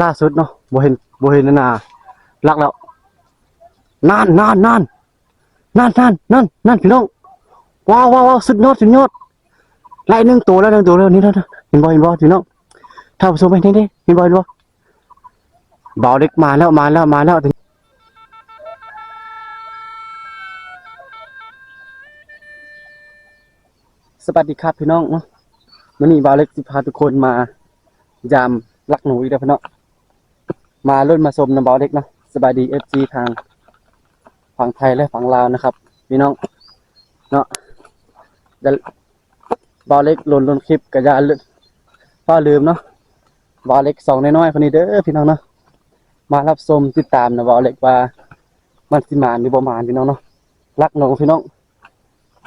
ล่าสุดเนาะบ่เห็นบ่เห็นนารักแล้วนานนานนานนานนานนานนานพี่น้องว้าวว้าวสุดยอดสุดยอดไล่หนึ่งตัวแล้วหนึ่งตัวแล้วนี่แล้วนะเห็นบ่เห็นบ่พี่น้องถ้าผู้ชมไปนี่ดิเห็นบ่เห็นบ่เบาเล็กมาแล้วมาแล้วมาแล้วสวัสดีครับพี่น้องเนาะวันนี้เบาเล็กสิพาทุกคนมายามลักหนูอีกแล้วพี่น้อง มารุ่นมาชมนะเบาเล็กเนาะสบายดีเอฟซีทางฝั่งไทยและฝั่งลาวนะครับพี่น้องเนาะเดี๋ยวเบาเล็กหล่นลงคลิปกระยาลืมป้าลืมเนาะเบาเล็กสองน้อยๆคนนี้เด้อพี่น้องเนาะมารับชมติดตามนะเบาเล็กว่ามันสิมานหรือบ่มานพี่น้องเนาะรักหนูพี่น้อง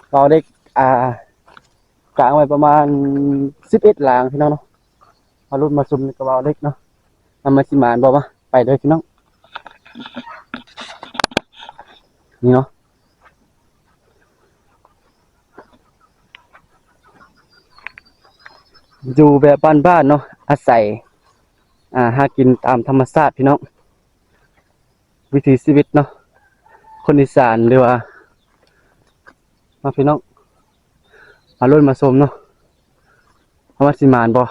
เบาเล็กอ่ากลางไว้ประมาณสิบเอ็ดหลางพี่น้องเนาะมารุ่นมาซุมกระเป๋าเล็กเนาะ นำมาสิมานบอกว่าไปเลยพี่น้อง นี่เนาะอยู่แบบบ้านๆเนาะอาศัย อ่าหากินตามธรรมชาติพี่น้อง วิถีชีวิตเนาะคนอีสานหรือว่า มาพี่น้องมารุ่นมาสมเนาะเอามาสิมานบอ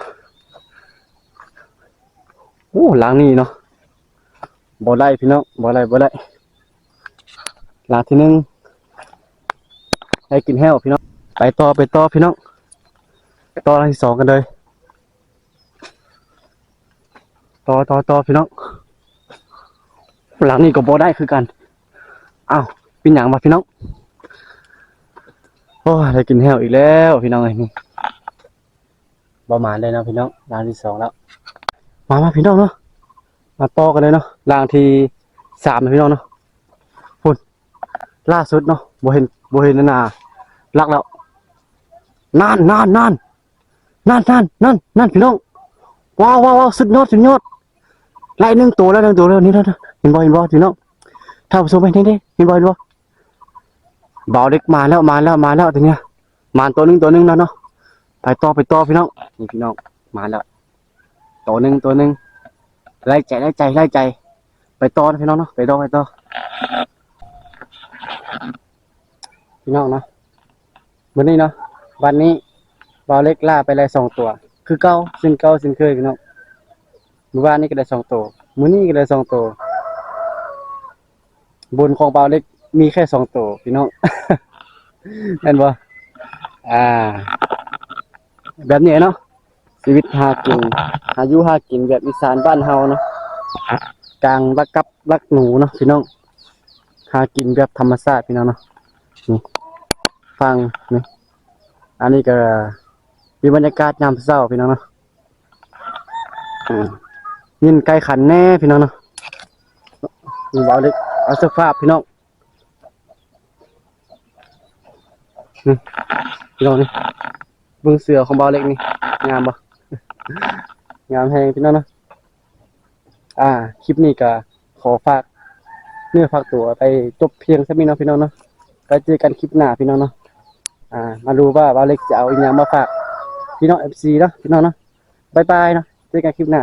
โอ้ล้างนี่เนาะบ่ได้พี่น้องบ่ได้บ่ได้หลังที่หนึ่งให้กินแห้วพี่น้องไปต่อไปต่อพี่น้องต่อหลังที่สองกันเลยต่อต่อต่อพี่น้องหลังนี้ก็บ่ได้คือกันอ้าวเป็นหยังมาพี่น้องโอ้ยได้กินแห้วอีกแล้วพี่น้องไอ้นี่ประมาณเลยนะพี่น้องหลังที่สองแล้ว มามาพี่น้องเนาะมาต่อกันเลยเนาะรางทีสามนะพี่น้องเนาะพุ่นล่าสุดเนาะบ่เห็นบ่เห็นนารักแล้วนานนานนานนานนานนานนานพี่น้องว้าวว้าวสุดยอดสุดยอดไล่หนึ่งตัวแล้วหนึ่งตัวแล้วนี่แล้วนะเห็นบ่เห็นบ่พี่น้องถ้าผู้ชมไปนี่ดิเห็นบ่เห็นบ่เบาเล็กมาแล้วมาแล้วมาแล้วทีเนี้ยมาตัวหนึ่งตัวหนึ่งแล้วเนาะไปต่อไปต่อพี่น้องนี่พี่น้องมาแล้ว ตัวหนึ่งตัวหนึ่งไล่ใจไล่ใจไล่ใจ ไปต่อนพี่น้องเนาะไปต่อไปต่อพี่น้องเนาะวันนี้เนาะวันนี้บอลเล็กล่าไปเลยสองตัว คือเก้าสินเก้าสินเคยพี่น้องเมื่อวานนี้ก็ได้สองตัวมื้อนี้ก็ได้สองตัวบนของบอลเล็กมีแค่สองตัวพี่น้องเห็นบ่อ่า แบบนี้เนาะ ชีวิตหากินอายุหากินแบบอีสานบ้านเฮาเนาะกลางรักกับรักหนูเนาะพี่น้องหากินแบบธรรมชาติพี่น้องเนาะนี่ฟังนี่อันนี้ก็มีบรรยากาศยามเช้าพี่น้องเนาะอืมยินไก่ขันแน่พี่น้องเนาะมีเบาเล็กเอาสภาพพี่น้องนี่พี่น้องนี่เบิ่งเสือของเบาเล็กนี่งามปะ งามแฮงพี่น้องเนาะอ่า คลิปนี้ก็ขอฝากเนื้อฝากตัวไปจบเพียงสักนี้เนาะพี่น้องเนาะก็เจอกันคลิปหน้าพี่น้องเนาะอ่า มาดูว่าบาเล็กจะเอาอีกอย่างมาฝากพี่น้องเอฟซีเนาะพี่น้องเนาะบายบายเนาะเจอกันคลิปหน้า